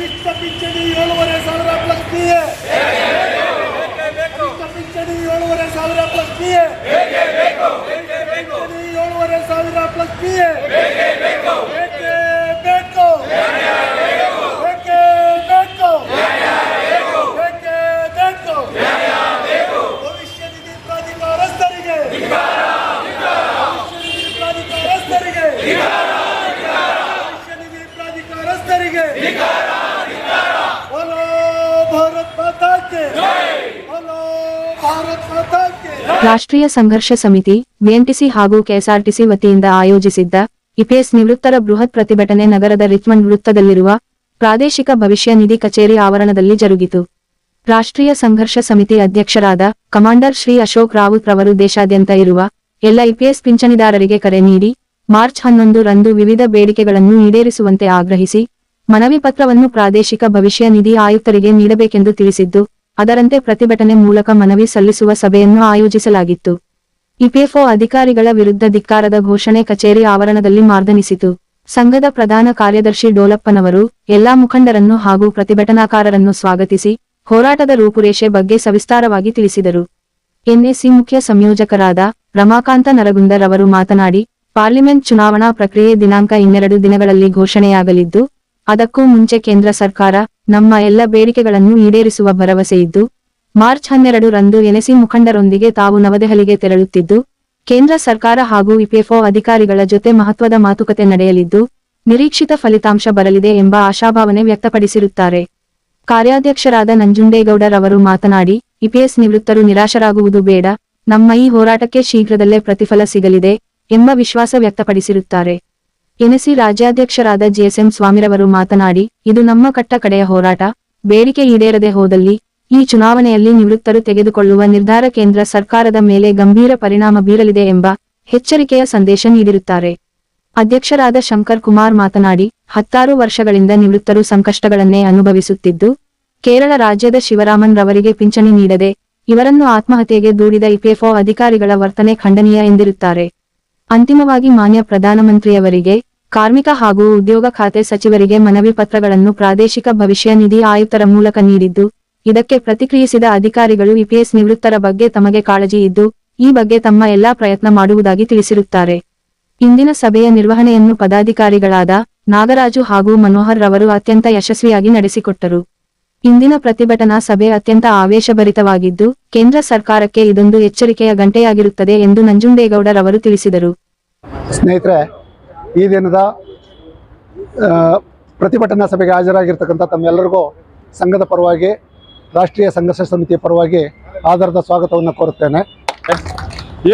ಕನಿಷ್ಠ ಪಿಂಚಣಿ ಏಳುವರೆ ಸಾವಿರ ಪ್ಲಸ್ ಕನಿಷ್ಠ ಪಿಂಚಣಿ ಏಳುವರೆ ಸಾವಿರ ಪ್ಲಸ್ ಏಳುವರೆ ಸಾವಿರ ಪ್ಲಸ್ ರಾಷ್ಟ್ರೀಯ ಸಂಘರ್ಷ ಸಮಿತಿ ಬಿಎಂಟಿಸಿ ಹಾಗೂ ಕೆಎಸ್ಆರ್ಟಿಸಿ ವತಿಯಿಂದ ಆಯೋಜಿಸಿದ್ದ ಇಪಿಎಸ್ ನಿವೃತ್ತರ ಬೃಹತ್ ಪ್ರತಿಭಟನೆ ನಗರದ ರಿಚ್ಮಂಡ್ ವೃತ್ತದಲ್ಲಿರುವ ಪ್ರಾದೇಶಿಕ ಭವಿಷ್ಯ ನಿಧಿ ಕಚೇರಿ ಆವರಣದಲ್ಲಿ ಜರುಗಿತು. ರಾಷ್ಟ್ರೀಯ ಸಂಘರ್ಷ ಸಮಿತಿ ಅಧ್ಯಕ್ಷರಾದ ಕಮಾಂಡರ್ ಶ್ರೀ ಅಶೋಕ್ ರಾವುತ್ ರವರು ದೇಶಾದ್ಯಂತ ಇರುವ ಎಲ್ಲ ಇಪಿಎಸ್ ಪಿಂಚಣಿದಾರರಿಗೆ ಕರೆ ನೀಡಿ, ಮಾರ್ಚ್ ಹನ್ನೊಂದು ರಂದು ವಿವಿಧ ಬೇಡಿಕೆಗಳನ್ನು ಈಡೇರಿಸುವಂತೆ ಆಗ್ರಹಿಸಿ, ಮನವಿ ಪತ್ರವನ್ನು ಪ್ರಾದೇಶಿಕ ಭವಿಷ್ಯ ನಿಧಿ ಆಯುಕ್ತರಿಗೆ ನೀಡಬೇಕೆಂದು ತಿಳಿಸಿದ್ದು ಅದರಂತೆ ಪ್ರತಿಭಟನೆ ಮೂಲಕ ಮನವಿ ಸಲ್ಲಿಸುವ ಸಭೆಯನ್ನು ಆಯೋಜಿಸಲಾಗಿತ್ತು. ಇಪಿಎಫ್ಒ ಅಧಿಕಾರಿಗಳ ವಿರುದ್ಧ ಧಿಕ್ಕಾರದ ಘೋಷಣೆ ಕಚೇರಿ ಆವರಣದಲ್ಲಿ ಮಾರ್ದನಿಸಿತು. ಸಂಘದ ಪ್ರಧಾನ ಕಾರ್ಯದರ್ಶಿ ಡೋಲಪ್ಪನವರು, ಎಲ್ಲಾ ಮುಖಂಡರನ್ನು ಹಾಗೂ ಪ್ರತಿಭಟನಾಕಾರರನ್ನು ಸ್ವಾಗತಿಸಿ, ಹೋರಾಟದ ರೂಪುರೇಷೆ ಬಗ್ಗೆ ಸವಿಸ್ತಾರವಾಗಿ ತಿಳಿಸಿದರು. ಎನ್ಎಸಿ ಮುಖ್ಯ ಸಂಯೋಜಕರಾದ ರಮಾಕಾಂತ ನರಗುಂದರ್ ಅವರು ಮಾತನಾಡಿ, ಪಾರ್ಲಿಮೆಂಟ್ ಚುನಾವಣಾ ಪ್ರಕ್ರಿಯೆ ದಿನಾಂಕ ಇನ್ನೆರಡು ದಿನಗಳಲ್ಲಿ ಘೋಷಣೆಯಾಗಲಿದ್ದು ಅದಕ್ಕೂ ಮುಂಚೆ ಕೇಂದ್ರ ಸರ್ಕಾರ ನಮ್ಮ ಎಲ್ಲ ಬೇಡಿಕೆಗಳನ್ನು ಈಡೇರಿಸುವ ಭರವಸೆಯಿದ್ದು ಮಾರ್ಚ್ ಹನ್ನೆರಡು ರಂದು ಎನ್ಎಸಿ ಮುಖಂಡರೊಂದಿಗೆ ತಾವು ನವದೆಹಲಿಗೆ ತೆರಳುತ್ತಿದ್ದು, ಕೇಂದ್ರ ಸರ್ಕಾರ ಹಾಗೂ ಇಪಿಎಫ್ಒ ಅಧಿಕಾರಿಗಳ ಜೊತೆ ಮಹತ್ವದ ಮಾತುಕತೆ ನಡೆಯಲಿದ್ದು, ನಿರೀಕ್ಷಿತ ಫಲಿತಾಂಶ ಬರಲಿದೆ ಎಂಬ ಆಶಾಭಾವನೆ ವ್ಯಕ್ತಪಡಿಸಿರುತ್ತಾರೆ. ಕಾರ್ಯಾಧ್ಯಕ್ಷರಾದ ನಂಜುಂಡೇಗೌಡರ್ ಅವರು ಮಾತನಾಡಿ ಇಪಿಎಸ್ ನಿವೃತ್ತರು ನಿರಾಶರಾಗುವುದು ಬೇಡ, ನಮ್ಮ ಈ ಹೋರಾಟಕ್ಕೆ ಶೀಘ್ರದಲ್ಲೇ ಪ್ರತಿಫಲ ಸಿಗಲಿದೆ ಎಂಬ ವಿಶ್ವಾಸ ವ್ಯಕ್ತಪಡಿಸಿರುತ್ತಾರೆ. ಎನ್ಎಸಿ ರಾಜ್ಯಾಧ್ಯಕ್ಷರಾದ ಜಿಎಸ್ಎಂ ಸ್ವಾಮಿರವರು ಮಾತನಾಡಿ, ಇದು ನಮ್ಮ ಕಟ್ಟ ಕಡೆಯ ಹೋರಾಟ, ಬೇಡಿಕೆ ಈಡೇರದೆ ಹೋದಲ್ಲಿ ಈ ಚುನಾವಣೆಯಲ್ಲಿ ನಿವೃತ್ತರು ತೆಗೆದುಕೊಳ್ಳುವ ನಿರ್ಧಾರ ಕೇಂದ್ರ ಸರ್ಕಾರದ ಮೇಲೆ ಗಂಭೀರ ಪರಿಣಾಮ ಬೀರಲಿದೆ ಎಂಬ ಎಚ್ಚರಿಕೆಯ ಸಂದೇಶ ನೀಡಿರುತ್ತಾರೆ. ಅಧ್ಯಕ್ಷರಾದ ಶಂಕರ್ ಕುಮಾರ್ ಮಾತನಾಡಿ, ಹತ್ತಾರು ವರ್ಷಗಳಿಂದ ನಿವೃತ್ತರು ಸಂಕಷ್ಟಗಳನ್ನೇ ಅನುಭವಿಸುತ್ತಿದ್ದು, ಕೇರಳ ರಾಜ್ಯದ ಶಿವರಾಮನ್ ರವರಿಗೆ ಪಿಂಚಣಿ ನೀಡದೆ, ಇವರನ್ನು ಆತ್ಮಹತ್ಯೆಗೆ ದೂಡಿದ ಇಪಿಎಫ್ಒ ಅಧಿಕಾರಿಗಳ ವರ್ತನೆ ಖಂಡನೀಯ ಎಂದಿರುತ್ತಾರೆ. ಅಂತಿಮವಾಗಿ ಮಾನ್ಯ ಪ್ರಧಾನಮಂತ್ರಿಯವರಿಗೆ ಕಾರ್ಮಿಕ ಹಾಗೂ ಉದ್ಯೋಗ ಖಾತೆ ಸಚಿವರಿಗೆ ಮನವಿ ಪತ್ರಗಳನ್ನು ಪ್ರಾದೇಶಿಕ ಭವಿಷ್ಯ ನಿಧಿ ಆಯುಕ್ತರ ಮೂಲಕ ನೀಡಿದ್ದು, ಇದಕ್ಕೆ ಪ್ರತಿಕ್ರಿಯಿಸಿದ ಅಧಿಕಾರಿಗಳು ಇಪಿಎಸ್ ನಿವೃತ್ತರ ಬಗ್ಗೆ ತಮಗೆ ಕಾಳಜಿ ಇದ್ದು, ಈ ಬಗ್ಗೆ ತಮ್ಮ ಎಲ್ಲಾ ಪ್ರಯತ್ನ ಮಾಡುವುದಾಗಿ ತಿಳಿಸಿರುತ್ತಾರೆ. ಇಂದಿನ ಸಭೆಯ ನಿರ್ವಹಣೆಯನ್ನು ಪದಾಧಿಕಾರಿಗಳಾದ ನಾಗರಾಜು ಹಾಗೂ ಮನೋಹರ್ ರವರು ಅತ್ಯಂತ ಯಶಸ್ವಿಯಾಗಿ ನಡೆಸಿಕೊಟ್ಟರು. ಇಂದಿನ ಪ್ರತಿಭಟನಾ ಸಭೆ ಅತ್ಯಂತ ಆವೇಶಭರಿತವಾಗಿದ್ದು, ಕೇಂದ್ರ ಸರ್ಕಾರಕ್ಕೆ ಇದೊಂದು ಎಚ್ಚರಿಕೆಯ ಗಂಟೆಯಾಗಿರುತ್ತದೆ ಎಂದು ನಂಜುಂಡೇಗೌಡರವರು ತಿಳಿಸಿದರು. ಸ್ನೇಹಿತರೆ ಈ ದಿನದ ಪ್ರತಿಭಟನಾ ಸಭೆಗೆ ಹಾಜರಾಗಿರ್ತಕ್ಕಂಥ ತಮ್ಮೆಲ್ಲರಿಗೂ ಸಂಘದ ಪರವಾಗಿ, ರಾಷ್ಟ್ರೀಯ ಸಂಘರ್ಷ ಸಮಿತಿಯ ಪರವಾಗಿ ಆಧಾರದ ಸ್ವಾಗತವನ್ನು ಕೋರುತ್ತೇನೆ.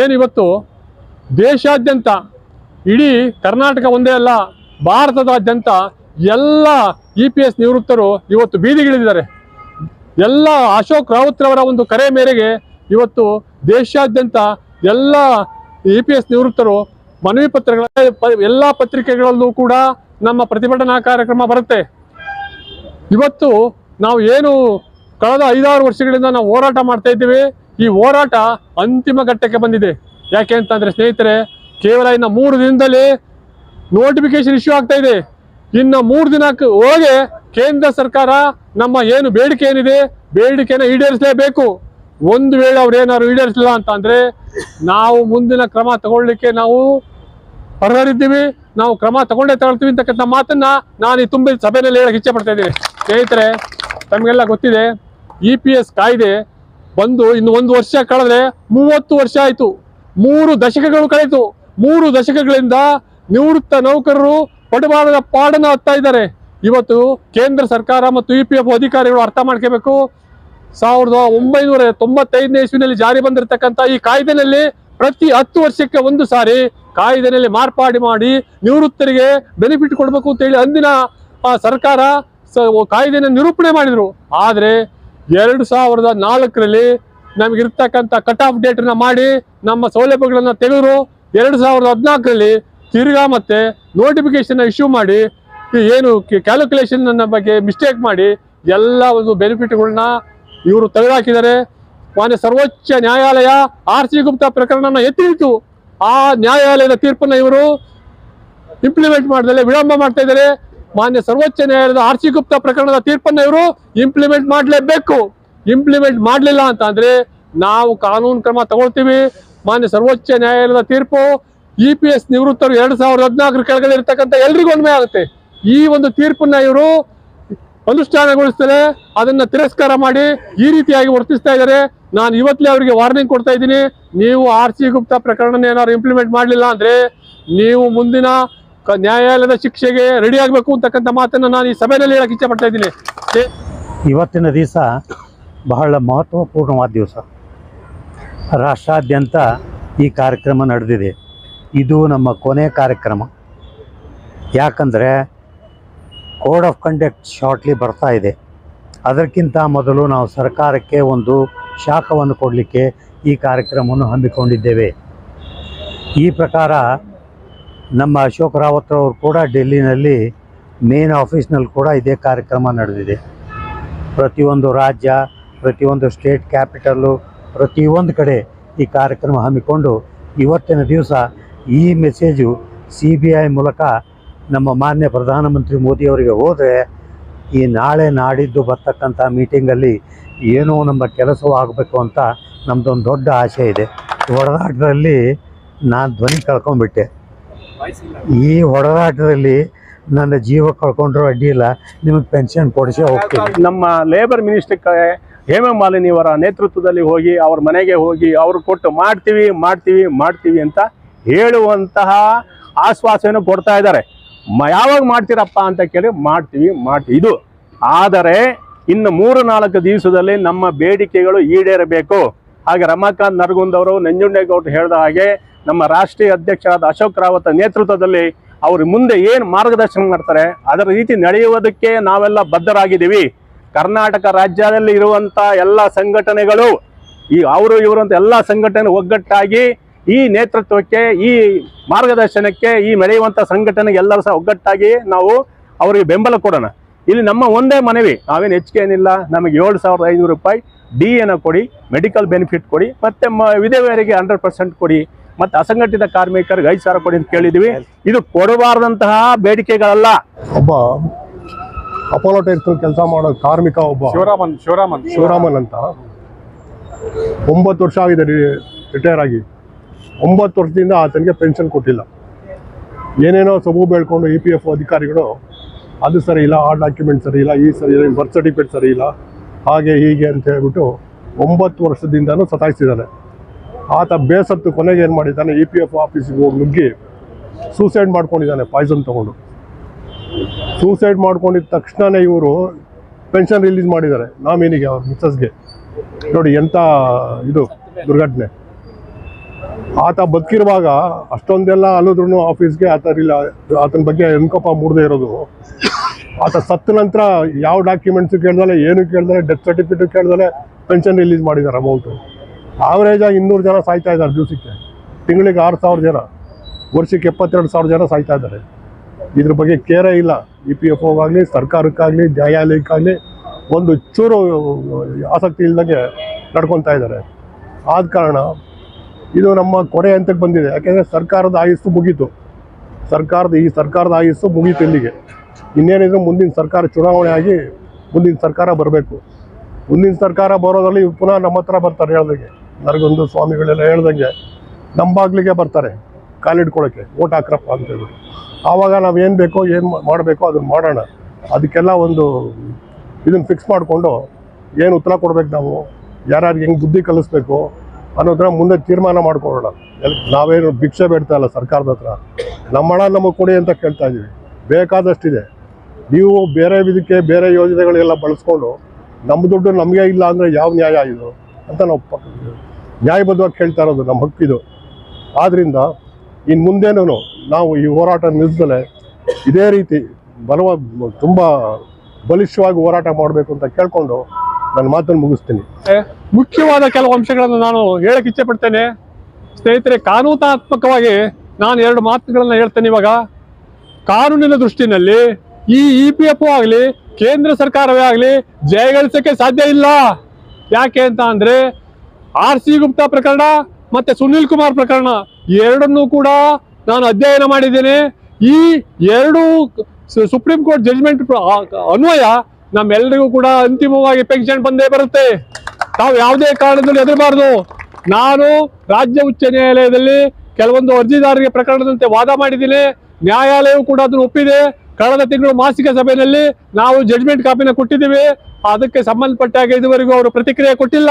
ಏನಿವತ್ತು ದೇಶಾದ್ಯಂತ, ಇಡೀ ಕರ್ನಾಟಕ ಒಂದೇ ಅಲ್ಲ, ಭಾರತದಾದ್ಯಂತ ಎಲ್ಲ ಇ ಪಿ ಎಸ್ ನಿವೃತ್ತರು ಇವತ್ತು ಬೀದಿಗಿಳಿದಿದ್ದಾರೆ. ಎಲ್ಲ ಅಶೋಕ್ ರಾವತ್ರವರ ಒಂದು ಕರೆ ಮೇರೆಗೆ ಇವತ್ತು ದೇಶಾದ್ಯಂತ ಎಲ್ಲ ಇ ಪಿ ಎಸ್ ನಿವೃತ್ತರು ಮನವಿ ಪತ್ರಗಳ ಎಲ್ಲ ಪತ್ರಿಕೆಗಳಲ್ಲೂ ಕೂಡ ನಮ್ಮ ಪ್ರತಿಭಟನಾ ಕಾರ್ಯಕ್ರಮ ಬರುತ್ತೆ. ಇವತ್ತು ನಾವು ಏನು ಕಳೆದ ಐದಾರು ವರ್ಷಗಳಿಂದ ನಾವು ಹೋರಾಟ ಮಾಡ್ತಾ ಇದ್ದೀವಿ. ಈ ಹೋರಾಟ ಅಂತಿಮ ಘಟ್ಟಕ್ಕೆ ಬಂದಿದೆ. ಯಾಕೆ ಅಂತಂದ್ರೆ ಸ್ನೇಹಿತರೆ, ಕೇವಲ ಇನ್ನು ಮೂರು ದಿನದಲ್ಲಿ ನೋಟಿಫಿಕೇಶನ್ ಇಶ್ಯೂ ಆಗ್ತಾ ಇದೆ. ಇನ್ನು ಮೂರು ದಿನಕ್ಕೆ ಹೋಗಿ ಕೇಂದ್ರ ಸರ್ಕಾರ ನಮ್ಮ ಏನು ಬೇಡಿಕೆ ಏನಿದೆ, ಬೇಡಿಕೆನ ಈಡೇರಿಸಲೇಬೇಕು. ಒಂದು ವೇಳೆ ಅವ್ರು ಏನಾದ್ರು ಈಡೇರಿಸಲಿಲ್ಲ ಅಂತ ಅಂದ್ರೆ ನಾವು ಮುಂದಿನ ಕ್ರಮ ತಗೊಳ್ಳಿಕ್ಕೆ ನಾವು ಅರ್ಹರಿದ್ದೀವಿ, ನಾವು ಕ್ರಮ ತಗೊಂಡೇ ತಗೊಳ್ತೀವಿ ಅಂತಕ್ಕಂಥ ಮಾತನ್ನ ನಾನು ಈ ತುಂಬಿದ ಸಭೆಯಲ್ಲಿ ಹೇಳಕ್ಕೆ ಇಚ್ಛೆ ಪಡ್ತಾ ಇದ್ದೀನಿ. ಸ್ನೇಹಿತರೆ, ತಮಗೆಲ್ಲ ಗೊತ್ತಿದೆ, ಇ ಪಿ ಎಸ್ ಕಾಯ್ದೆ ಬಂದು ಇನ್ನು ಒಂದು ವರ್ಷ ಕಳೆದ್ರೆ ಮೂವತ್ತು ವರ್ಷ ಆಯ್ತು. ಮೂರು ದಶಕಗಳು ಕಳೆಯಿತು. ಮೂರು ದಶಕಗಳಿಂದ ನಿವೃತ್ತ ನೌಕರರು ಪಡುಬಾರದ ಪಾಡನ್ನು ಹತ್ತಾ ಇದ್ದಾರೆ. ಇವತ್ತು ಕೇಂದ್ರ ಸರ್ಕಾರ ಮತ್ತು ಇ ಪಿ ಎಫ್ ಅಧಿಕಾರಿಗಳು ಅರ್ಥ ಮಾಡ್ಕೋಬೇಕು. ಸಾವಿರದ ಒಂಬೈನೂರ ತೊಂಬತ್ತೈದನೇ ಇಸ್ವಿನಲ್ಲಿ ಜಾರಿ ಬಂದಿರತಕ್ಕಂಥ ಈ ಕಾಯ್ದೆನಲ್ಲಿ ಪ್ರತಿ ಹತ್ತು ವರ್ಷಕ್ಕೆ ಒಂದು ಸಾರಿ ಕಾಯ್ದೆನಲ್ಲಿ ಮಾರ್ಪಾಡಿ ಮಾಡಿ ನಿವೃತ್ತರಿಗೆ ಬೆನಿಫಿಟ್ ಕೊಡಬೇಕು ಅಂತೇಳಿ ಅಂದಿನ ಸರ್ಕಾರ ಕಾಯ್ದೆನ ನಿರೂಪಣೆ ಮಾಡಿದ್ರು. ಆದರೆ ಎರಡು ಸಾವಿರದ ನಾಲ್ಕರಲ್ಲಿ ನಮಗಿರ್ತಕ್ಕಂಥ ಕಟ್ ಆಫ್ ಡೇಟನ್ನ ಮಾಡಿ ನಮ್ಮ ಸೌಲಭ್ಯಗಳನ್ನು ತೆಗೆದ್ರು. ಎರಡು ಸಾವಿರದ ಹದಿನಾಲ್ಕರಲ್ಲಿ ತಿರುಗಾ ಮತ್ತೆ ನೋಟಿಫಿಕೇಶನ್ ಇಶ್ಯೂ ಮಾಡಿ ಏನು ಕ್ಯಾಲ್ಕುಲೇಷನ್ ಬಗ್ಗೆ ಮಿಸ್ಟೇಕ್ ಮಾಡಿ ಎಲ್ಲ ಒಂದು ಬೆನಿಫಿಟ್ಗಳನ್ನ ಇವರು ತೆಗೆದುಹಾಕಿದ್ದಾರೆ ಮಾನ್ಯ ಸರ್ವೋಚ್ಚ ನ್ಯಾಯಾಲಯ ಆರ್ ಸಿ ಗುಪ್ತಾ ಪ್ರಕರಣನ ಎತ್ತಿತ್ತು ಆ ನ್ಯಾಯಾಲಯದ ತೀರ್ಪನ್ನ ಇವರು ಇಂಪ್ಲಿಮೆಂಟ್ ಮಾಡಿದ್ರೆ ವಿಳಂಬ ಮಾಡ್ತಾ ಇದ್ದಾರೆ. ಮಾನ್ಯ ಸರ್ವೋಚ್ಚ ನ್ಯಾಯಾಲಯದ ಆರ್ ಸಿ ಗುಪ್ತಾ ಪ್ರಕರಣದ ತೀರ್ಪನ್ನ ಇವರು ಇಂಪ್ಲಿಮೆಂಟ್ ಮಾಡಲೇಬೇಕು. ಇಂಪ್ಲಿಮೆಂಟ್ ಮಾಡಲಿಲ್ಲ ಅಂತ ಅಂದ್ರೆ ನಾವು ಕಾನೂನು ಕ್ರಮ ತಗೊಳ್ತೀವಿ. ಮಾನ್ಯ ಸರ್ವೋಚ್ಚ ನ್ಯಾಯಾಲಯದ ತೀರ್ಪು ಇ ಪಿ ಎಸ್ ನಿವೃತ್ತರು ಎರಡ್ ಸಾವಿರದ ಹದಿನಾಲ್ಕರ ಕೆಳಗಡೆ ಇರತಕ್ಕಂಥ ಎಲ್ರಿಗೂ ಒಮ್ಮೆ ಆಗುತ್ತೆ. ಈ ಒಂದು ತೀರ್ಪನ್ನ ಇವರು ಅನುಷ್ಠಾನಗೊಳಿಸ್ತಾರೆ, ಅದನ್ನ ತಿರಸ್ಕಾರ ಮಾಡಿ ಈ ರೀತಿಯಾಗಿ ವರ್ತಿಸ್ತಾ ಇದ್ದಾರೆ. ನಾನು ಇವತ್ತಲೇ ಅವರಿಗೆ ವಾರ್ನಿಂಗ್ ಕೊಡ್ತಾ ಇದ್ದೀನಿ. ನೀವು ಆರ್ ಸಿ ಗುಪ್ತಾ ಪ್ರಕರಣ ಏನಾದ್ರು ಇಂಪ್ಲಿಮೆಂಟ್ ಮಾಡಲಿಲ್ಲ ಅಂದ್ರೆ ನೀವು ಮುಂದಿನ ನ್ಯಾಯಾಲಯದ ಶಿಕ್ಷೆಗೆ ರೆಡಿ ಆಗಬೇಕು ಅಂತಕ್ಕಂಥ ಮಾತನ್ನ ನಾನು ಈ ಸಭೆಯಲ್ಲಿ ಹೇಳಕ್ಕೆ ಇಚ್ಛೆ ಪಡ್ತಾ ಇದ್ದೀನಿ ಇವತ್ತಿನ ದಿವಸ ಬಹಳ ಮಹತ್ವಪೂರ್ಣವಾದ ದಿವಸ. ರಾಷ್ಟ್ರಾದ್ಯಂತ ಈ ಕಾರ್ಯಕ್ರಮ ನಡೆದಿದೆ. ಇದು ನಮ್ಮ ಕೊನೆ ಕಾರ್ಯಕ್ರಮ. ಯಾಕಂದರೆ ಕೋಡ್ ಆಫ್ ಕಂಡಕ್ಟ್ ಶಾರ್ಟ್ಲಿ ಬರ್ತಾ ಇದೆ. ಅದಕ್ಕಿಂತ ಮೊದಲು ನಾವು ಸರ್ಕಾರಕ್ಕೆ ಒಂದು ಶಾಖವನ್ನು ಕೊಡಲಿಕ್ಕೆ ಈ ಕಾರ್ಯಕ್ರಮವನ್ನು ಹಮ್ಮಿಕೊಂಡಿದ್ದೇವೆ. ಈ ಪ್ರಕಾರ ನಮ್ಮ ಅಶೋಕ್ ರಾವತ್ ಅವರು ಕೂಡ ಡೆಲ್ಲಿನಲ್ಲಿ ಮೇನ್ ಆಫೀಸ್ನಲ್ಲಿ ಕೂಡ ಇದೇ ಕಾರ್ಯಕ್ರಮ ನಡೆದಿದೆ. ಪ್ರತಿಯೊಂದು ರಾಜ್ಯ, ಪ್ರತಿಯೊಂದು ಸ್ಟೇಟ್ ಕ್ಯಾಪಿಟಲ್ಲು ಪ್ರತಿಯೊಂದು ಕಡೆ ಈ ಕಾರ್ಯಕ್ರಮ ಹಮ್ಮಿಕೊಂಡು ಇವತ್ತಿನ ದಿವಸ ಈ ಮೆಸೇಜು ಸಿ ಮೂಲಕ ನಮ್ಮ ಮಾನ್ಯ ಪ್ರಧಾನಮಂತ್ರಿ ಮೋದಿಯವರಿಗೆ ಹೋದರೆ ಈ ನಾಳೆ ನಾಡಿದ್ದು ಬರ್ತಕ್ಕಂಥ ಮೀಟಿಂಗಲ್ಲಿ ಏನೋ ನಮ್ಮ ಕೆಲಸವಾಗಬೇಕು ಅಂತ ನಮ್ಮದೊಂದು ದೊಡ್ಡ ಆಸೆ ಇದೆ. ಹೊಡೆದಾಟದಲ್ಲಿ ನಾನು ಧ್ವನಿ ಕಳ್ಕೊಂಡ್ಬಿಟ್ಟೆ. ಈ ಹೊಡೆದಾಟದಲ್ಲಿ ನನ್ನ ಜೀವ ಕಳ್ಕೊಂಡ್ರೂ ಅಡ್ಡಿ ಇಲ್ಲ. ನಿಮಗೆ ಪೆನ್ಷನ್ ಕೊಡಿಸೇ ಹೋಗ್ತೀನಿ. ನಮ್ಮ ಲೇಬರ್ ಮಿನಿಸ್ಟರ್ಗೆ ಮಾಲಿನಿ ಅವರ ನೇತೃತ್ವದಲ್ಲಿ ಹೋಗಿ, ಅವ್ರ ಮನೆಗೆ ಹೋಗಿ, ಅವರು ಕೊಟ್ಟು ಮಾಡ್ತೀವಿ ಮಾಡ್ತೀವಿ ಮಾಡ್ತೀವಿ ಅಂತ ಹೇಳುವಂತಹ ಆಶ್ವಾಸನೆ ಕೊಡ್ತಾ ಇದ್ದಾರೆ. ಯಾವಾಗ ಮಾಡ್ತೀರಪ್ಪ ಅಂತ ಕೇಳಿ ಮಾಡ್ತೀವಿ ಮಾಡ್ತೀವಿ. ಇದು ಆದರೆ ಇನ್ನು ಮೂರು ನಾಲ್ಕು ದಿವಸದಲ್ಲಿ ನಮ್ಮ ಬೇಡಿಕೆಗಳು ಈಡೇರಬೇಕು. ಹಾಗೆ ರಮಾಕಾಂತ್ ನರಗುಂದ್ ಅವರು, ನಂಜುಂಡೇಗೌಡರು ಹೇಳಿದ ಹಾಗೆ ನಮ್ಮ ರಾಷ್ಟ್ರೀಯ ಅಧ್ಯಕ್ಷರಾದ ಅಶೋಕ್ ರಾವತ್ ನೇತೃತ್ವದಲ್ಲಿ ಅವರು ಮುಂದೆ ಏನು ಮಾರ್ಗದರ್ಶನ ಮಾಡ್ತಾರೆ, ಅದರ ರೀತಿ ನಡೆಯುವುದಕ್ಕೆ ನಾವೆಲ್ಲ ಬದ್ಧರಾಗಿದ್ದೀವಿ. ಕರ್ನಾಟಕ ರಾಜ್ಯದಲ್ಲಿ ಇರುವಂತ ಎಲ್ಲ ಸಂಘಟನೆಗಳು, ಈ ಅವರು ಇವರಂತ ಎಲ್ಲ ಸಂಘಟನೆ ಒಗ್ಗಟ್ಟಾಗಿ ಈ ನೇತೃತ್ವಕ್ಕೆ ಈ ಮಾರ್ಗದರ್ಶನಕ್ಕೆ ಈ ಮೆಳೆಯುವಂಥ ಸಂಘಟನೆಗೆ ಎಲ್ಲರೂ ಸಹ ಒಗ್ಗಟ್ಟಾಗಿ ನಾವು ಅವರಿಗೆ ಬೆಂಬಲ ಕೊಡೋಣ. ಇಲ್ಲಿ ನಮ್ಮ ಒಂದೇ ಮನವಿ ನಾವೇನು ಹೆಚ್ಚಿಗೆ ಏನಿಲ್ಲ ನಮಗೆ ಏಳು ಸಾವಿರದ ಐನೂರು ರೂಪಾಯಿ ಡಿ ಎನ ಕೊಡಿ ಮೆಡಿಕಲ್ ಬೆನಿಫಿಟ್ ಕೊಡಿ ಮತ್ತೆ ಮ ವಿಧವೆಯರಿಗೆ ಹಂಡ್ರೆಡ್ ಪರ್ಸೆಂಟ್ ಕೊಡಿ ಮತ್ತೆ ಅಸಂಘಟಿತ ಕಾರ್ಮಿಕರಿಗೆ ಐದು ಸಾವಿರ ಕೊಡಿ ಅಂತ ಕೇಳಿದ್ದೀವಿ ಇದು ಕೊಡಬಾರ್ದಂತಹ ಬೇಡಿಕೆಗಳಲ್ಲ. ಒಬ್ಬ ಅಪೋಲೋ ಟೈರ್ಸ್ ಕೆಲಸ ಮಾಡೋ ಕಾರ್ಮಿಕ ಒಬ್ಬ ಶಿವರಾಮನ್ ಶಿವರಾಮನ್. ಶಿವರಾಮನ್ ಅಂತ. ಒಂಬತ್ತು ವರ್ಷ ಆಗಿದೆ ರಿಟೈರ್ ಆಗಿ. ಒಂಬತ್ತು ವರ್ಷದಿಂದ ಆತನಿಗೆ ಪೆನ್ಷನ್ ಕೊಟ್ಟಿಲ್ಲ. ಏನೇನೋ ಸಬು ಬೇಳ್ಕೊಂಡು ಇ ಪಿ ಎಫ್ ಅಧಿಕಾರಿಗಳು, ಅದು ಸರಿ ಇಲ್ಲ, ಆ ಡಾಕ್ಯುಮೆಂಟ್ ಸರಿ ಇಲ್ಲ, ಈ ಸರಿ ಇಲ್ಲ ಬರ್ತ್ ಸರ್ಟಿಫಿಕೇಟ್ ಸರಿ ಇಲ್ಲ, ಹಾಗೆ ಹೀಗೆ ಅಂತ ಹೇಳ್ಬಿಟ್ಟು ಒಂಬತ್ತು ವರ್ಷದಿಂದನೂ ಸತಾಯಿಸಿದ್ದಾನೆ. ಆತ ಬೇಸತ್ತು ಕೊನೆಗೆ ಏನು ಮಾಡಿದ್ದಾನೆ ಇ ಪಿ ಎಫ್ ಆಫೀಸಿಗೆ ಹೋಗಿ ನುಗ್ಗಿ ಸೂಸೈಡ್ ಮಾಡ್ಕೊಂಡಿದ್ದಾನೆ ಪಾಯ್ಸನ್ ತೊಗೊಂಡು. ಸೂಸೈಡ್ ಮಾಡ್ಕೊಂಡಿದ್ದ ತಕ್ಷಣನೇ ಇವರು ಪೆನ್ಷನ್ ರಿಲೀಸ್ ಮಾಡಿದ್ದಾರೆ, ನಾಮಿನಿಗೆ ಅವ್ರ ಮಿಸ್ಸಸ್ಗೆ ನೋಡಿ ಎಂಥ ಇದು ದುರ್ಘಟನೆ. ಆತ ಬದುಕಿರುವಾಗ ಅಷ್ಟೊಂದೆಲ್ಲ ಅಲ್ಲದ್ರೂ ಆಫೀಸ್ಗೆ ಆತ ಇಲ್ಲ, ಆತನ ಬಗ್ಗೆ ಎನ್ಕಪ್ಪ ಮೂಡದೇ ಇರೋದು. ಆತ ಸತ್ತ ನಂತರ ಯಾವ ಡಾಕ್ಯುಮೆಂಟ್ಸ್ ಕೇಳ್ದಲೆ, ಏನು ಕೇಳ್ದಲೆ ಡೆತ್ ಸರ್ಟಿಫಿಕೇಟ್ ಕೇಳ್ದಲೆ ಪೆನ್ಷನ್ ರಿಲೀಸ್ ಮಾಡಿದ್ದಾರೆ ಅಮೌಂಟು ಆವ್ರೇಜಾಗಿ ಇನ್ನೂರು ಜನ ಸಾಯ್ತಾ ಇದ್ದಾರೆ ದಿವಸಕ್ಕೆ. ತಿಂಗಳಿಗೆ ಆರು ಸಾವಿರ ಜನ, ವರ್ಷಕ್ಕೆ ಎಪ್ಪತ್ತೆರಡು ಸಾವಿರ ಜನ ಸಾಯ್ತಾ ಇದ್ದಾರೆ. ಇದ್ರ ಬಗ್ಗೆ ಕೇರೇ ಇಲ್ಲ. ಇ ಪಿ ಎಫ್ ಓಗಾಗಲಿ ಸರ್ಕಾರಕ್ಕಾಗಲಿ, ನ್ಯಾಯಾಲಯಕ್ಕಾಗಲಿ ಒಂದು ಚೂರು ಆಸಕ್ತಿ ಇಲ್ದಂಗೆ ನಡ್ಕೊತಾ ಇದ್ದಾರೆ. ಆದ ಕಾರಣ ಇದು ನಮ್ಮ ಕೊನೆ ಹಂತಕ್ಕೆ ಬಂದಿದೆ. ಯಾಕೆಂದರೆ ಸರ್ಕಾರದ ಆಯುಸ್ಸು ಮುಗೀತು. ಸರ್ಕಾರದ ಈ ಸರ್ಕಾರದ ಆಯುಸ್ಸು ಮುಗೀತು ಇಲ್ಲಿಗೆ. ಇನ್ನೇನಿದ್ರು ಮುಂದಿನ ಸರ್ಕಾರ ಚುನಾವಣೆ ಆಗಿ ಮುಂದಿನ ಸರ್ಕಾರ ಬರಬೇಕು. ಮುಂದಿನ ಸರ್ಕಾರ ಬರೋದ್ರಲ್ಲಿ ಪುನಃ ನಮ್ಮ ಹತ್ರ ಬರ್ತಾರೆ ಹೇಳ್ದಂಗೆ. ನರಗೊಂದು ಸ್ವಾಮಿಗಳೆಲ್ಲ ಹೇಳ್ದಂಗೆ ನಮ್ಮ ಬಾಗ್ಲಿಗೆ ಬರ್ತಾರೆ ಕಾಲಿಡ್ಕೊಳ್ಳೋಕ್ಕೆ ಓಟ್ ಹಾಕ್ರಪ್ಪ ಅಂತ ಹೇಳ್ಬಿಟ್ಟು ಆವಾಗ ನಾವು ಏನು ಬೇಕೋ ಏನು ಮಾಡಬೇಕೋ ಅದನ್ನು ಮಾಡೋಣ. ಅದಕ್ಕೆಲ್ಲ ಒಂದು ಇದನ್ನು ಫಿಕ್ಸ್ ಮಾಡಿಕೊಂಡು ಏನು ಉತ್ತರ ಕೊಡಬೇಕು ನಾವು? ಯಾರ್ಯಾರಿಗೆ ಹೆಂಗೆ ಬುದ್ಧಿ ಕಲಿಸ್ಬೇಕು? ಅನ್ನೋದನ್ನ ಮುಂದೆ ತೀರ್ಮಾನ ಮಾಡ್ಕೊಳ್ಳೋಣ. ನಾವೇನು ಭಿಕ್ಷೆ ಬೇಡ್ತಾ ಇಲ್ಲ ಸರ್ಕಾರದ ಹತ್ರ. ನಮ್ಮ ಹಣ ನಮಗೆ ಕೊಡಿ ಅಂತ ಕೇಳ್ತಾ ಇದ್ದೀವಿ. ಬೇಕಾದಷ್ಟಿದೆ. ನೀವು ಬೇರೆ ಇದಕ್ಕೆ ಬೇರೆ ಯೋಜನೆಗಳೆಲ್ಲ ಬಳಸ್ಕೊಂಡು ನಮ್ಮ ದುಡ್ಡು ನಮಗೆ ಇಲ್ಲ ಅಂದರೆ ಯಾವ ನ್ಯಾಯ ಇದು ಅಂತ ನಾವು ನ್ಯಾಯಬದ್ಧವಾಗಿ ಕೇಳ್ತಾ ಇರೋದು, ನಮ್ಮ ಹಕ್ಕಿದು ಆದ್ದರಿಂದ ಇನ್ನು ಮುಂದೇನೂ ನಾವು ಈ ಹೋರಾಟ ನಿಲ್ಲಿಸದಲೆ ಇದೇ ರೀತಿ ಬಲವ ತುಂಬ ಬಲಿಷ್ಠವಾಗಿ ಹೋರಾಟ ಮಾಡಬೇಕು ಅಂತ ಕೇಳ್ಕೊಂಡು ನನ್ನ ಮಾತನ್ನು ಮುಗಿಸ್ತೀನಿ. ಮುಖ್ಯವಾದ ಕೆಲವು ಅಂಶಗಳನ್ನು ನಾನು ಹೇಳಕ್ಕೆ ಇಚ್ಛೆ ಪಡ್ತೇನೆ ಸ್ನೇಹಿತರೆ ಕಾನೂನಾತ್ಮಕವಾಗಿ ನಾನು ಎರಡು ಮಾತುಗಳನ್ನ ಹೇಳ್ತೇನೆ ಇವಾಗ. ಕಾನೂನಿನ ದೃಷ್ಟಿನಲ್ಲಿ ಈ ಇ ಪಿ ಎಫ್ ಆಗಲಿ, ಕೇಂದ್ರ ಸರ್ಕಾರವೇ ಆಗಲಿ ಜಯಗಳಿಸಕ್ಕೆ ಸಾಧ್ಯ ಇಲ್ಲ. ಯಾಕೆ ಅಂತ ಅಂದ್ರೆ, ಆರ್ ಸಿ ಗುಪ್ತಾ ಪ್ರಕರಣ ಮತ್ತೆ ಸುನಿಲ್ ಕುಮಾರ್ ಪ್ರಕರಣ ಎರಡನ್ನೂ ಕೂಡ ನಾನು ಅಧ್ಯಯನ ಮಾಡಿದ್ದೇನೆ. ಈ ಎರಡು ಸುಪ್ರೀಂ ಕೋರ್ಟ್ ಜಡ್ಜ್ಮೆಂಟ್ ಅನ್ವಯ ನಮ್ಮೆಲ್ಲರಿಗೂ ಕೂಡ ಅಂತಿಮವಾಗಿ ಪೆನ್ಷನ್ ಬಂದೇ ಬರುತ್ತೆ. ತಾವು ಯಾವುದೇ ಕಾರಣದಲ್ಲಿ ಹೆದರಬಾರ್ದು. ನಾನು ರಾಜ್ಯ ಉಚ್ಚ ನ್ಯಾಯಾಲಯದಲ್ಲಿ ಕೆಲವೊಂದು ಅರ್ಜಿದಾರರಿಗೆ ಪ್ರಕರಣದಂತೆ ವಾದ ಮಾಡಿದ್ದೀನಿ. ನ್ಯಾಯಾಲಯವು ಕೂಡ ಅದನ್ನು ಒಪ್ಪಿದೆ. ಕಳೆದ ತಿಂಗಳು ಮಾಸಿಕ ಸಭೆಯಲ್ಲಿ ನಾವು ಜಡ್ಜ್ಮೆಂಟ್ ಕಾಪಿನ ಕೊಟ್ಟಿದ್ದೀವಿ. ಅದಕ್ಕೆ ಸಂಬಂಧಪಟ್ಟ ಹಾಗೆ ಇದುವರೆಗೂ ಅವರು ಪ್ರತಿಕ್ರಿಯೆ ಕೊಟ್ಟಿಲ್ಲ.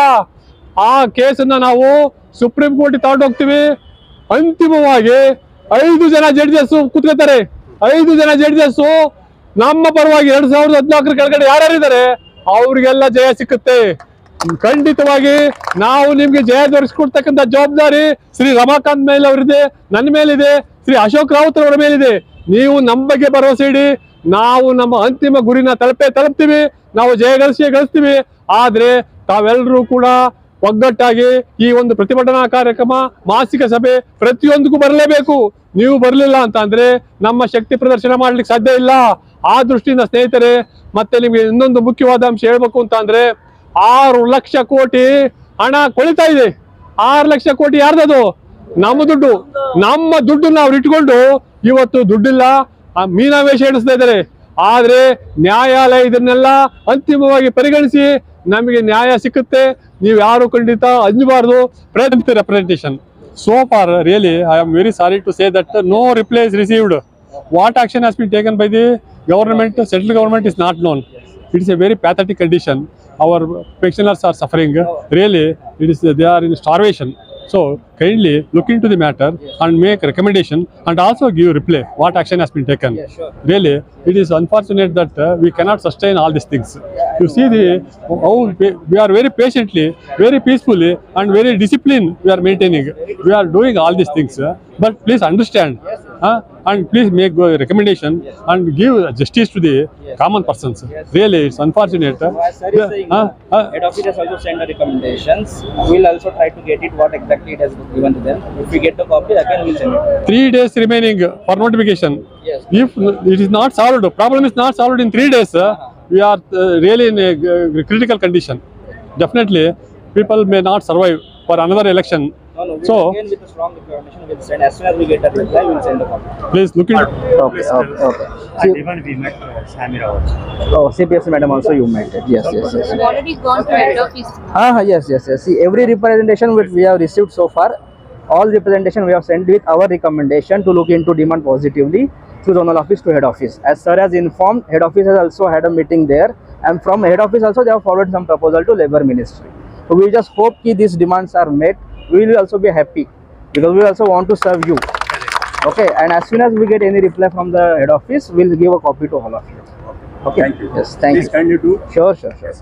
ಆ ಕೇಸನ್ನ ನಾವು ಸುಪ್ರೀಂ ಕೋರ್ಟ್ ತಗೊಂಡೋಗ್ತೀವಿ. ಅಂತಿಮವಾಗಿ ಐದು ಜನ ಜಡ್ಜಸ್ ಕೂತ್ಕೋತಾರೆ. ಐದು ಜನ ಜಡ್ಜಸ್ ನಮ್ಮ ಪರವಾಗಿ ಎರಡ್ ಸಾವಿರದ ಹದಿನಾಲ್ಕರ ಕೆಳಗಡೆ ಯಾರ್ಯಾರಿದ್ದಾರೆ? ಅವ್ರಿಗೆಲ್ಲ ಜಯ ಸಿಕ್ಕುತ್ತೆ. ಖಂಡಿತವಾಗಿ ನಾವು ನಿಮ್ಗೆ ಜಯ ದೊರಕಿಸ್ಕೊಡ್ತಕ್ಕಂಥ ಜವಾಬ್ದಾರಿ ಶ್ರೀ ರಮಾಕಾಂತ್ ಮೇಲೆ ಅವರಿದೆ ನನ್ನ ಮೇಲಿದೆ, ಶ್ರೀ ಅಶೋಕ್ ರಾವತ್ ಅವರ ಮೇಲಿದೆ. ನೀವು ನಮ್ಮ ಬಗ್ಗೆ ಭರವಸೆ ಇಡಿ, ನಾವು ನಮ್ಮ ಅಂತಿಮ ಗುರಿನ ತಲುಪೇ ತಲುಪ್ತೀವಿ, ನಾವು ಜಯ ಗಳಿಸಿ ಗಳಿಸ್ತೀವಿ. ಆದ್ರೆ ತಾವೆಲ್ಲರೂ ಕೂಡ ಒಗ್ಗಟ್ಟಾಗಿ ಈ ಒಂದು ಪ್ರತಿಭಟನಾ ಕಾರ್ಯಕ್ರಮ ಮಾಸಿಕ ಸಭೆ ಪ್ರತಿಯೊಂದಕ್ಕೂ ಬರಲೇಬೇಕು. ನೀವು ಬರಲಿಲ್ಲ ಅಂತ ಅಂದ್ರೆ ನಮ್ಮ ಶಕ್ತಿ ಪ್ರದರ್ಶನ ಮಾಡ್ಲಿಕ್ಕೆ ಸಾಧ್ಯ ಇಲ್ಲ. ಆ ದೃಷ್ಟಿಯಿಂದ ಸ್ನೇಹಿತರೆ, ಮತ್ತೆ ನಿಮ್ಗೆ ಇನ್ನೊಂದು ಮುಖ್ಯವಾದ ಅಂಶ ಹೇಳ್ಬೇಕು ಅಂತ ಅಂದ್ರೆ ಆರು ಲಕ್ಷ ಕೋಟಿ ಹಣ ಕೊಳಿತಾ ಇದೆ. ಆರು ಲಕ್ಷ ಕೋಟಿ ಯಾರ್ದದು? ನಮ್ಮ ದುಡ್ಡು. ನಮ್ಮ ದುಡ್ಡು ನಾವು ಇಟ್ಕೊಂಡು ಇವತ್ತು ದುಡ್ಡಿಲ್ಲ. ಮೀನಾವೇಶ ಎಣಿಸ್ತಾ ಇದ್ದಾರೆ. ಆದ್ರೆ ನ್ಯಾಯಾಲಯ ಇದನ್ನೆಲ್ಲ ಅಂತಿಮವಾಗಿ ಪರಿಗಣಿಸಿ ನಮಗೆ ನ್ಯಾಯ ಸಿಕ್ಕುತ್ತೆ. ನೀವು ಯಾರು ಖಂಡಿತ ಅಂಜಬಾರ್ದು. ಪ್ರಯತ್ನ representation so far really I am very sorry to say that no replies received what action has been taken by the government central government is not known it's a very pathetic condition our pensioners are suffering really it is the are in starvation. So kindly look into the matter and make recommendation and also give reply what action has been taken. Really, it is unfortunate that uh, we cannot sustain all these things. You see the how we- we are very patiently, very peacefully and very disciplined we are maintaining. We are doing all these things. uh, but please understand uh, and please make a recommendation and give justice to the common persons. Really, it's unfortunate. As sir is saying, uh, uh, head office has also sent the recommendations. We'll also try to get it what exactly it has given to them. If we get the copy, again we'll send it. three days remaining for notification. Yes. If it is not solved, problem is not solved in three days, uh, we are uh, really in a uh, critical condition. Definitely, people may not survive for another election. No, no, we'll So- again with a strong recommendation, we'll send. As soon as we get the reply, we'll send the copy. Please look into. Okay, okay, okay. And even we met uh, Samira also. Oh, CPS madam also you met it. Yes, yes, yes. I've already gone to head office. Ah, yes, yes, yes. See, every representation which we have received so far, all representation we have sent with our recommendation to look into demand positively through zonal office to head office. As sir has informed, head office has also had a meeting there, and from head office also they have forwarded some proposal to labor ministry. So we just hope that these demands are met. We will also be happy because we also want to serve you. Okay, and as soon as we get any reply from the head office, we'll give a copy to all of you. Okay. Thank you. Yes, thank Please you. kindly do Sure, sure, sure.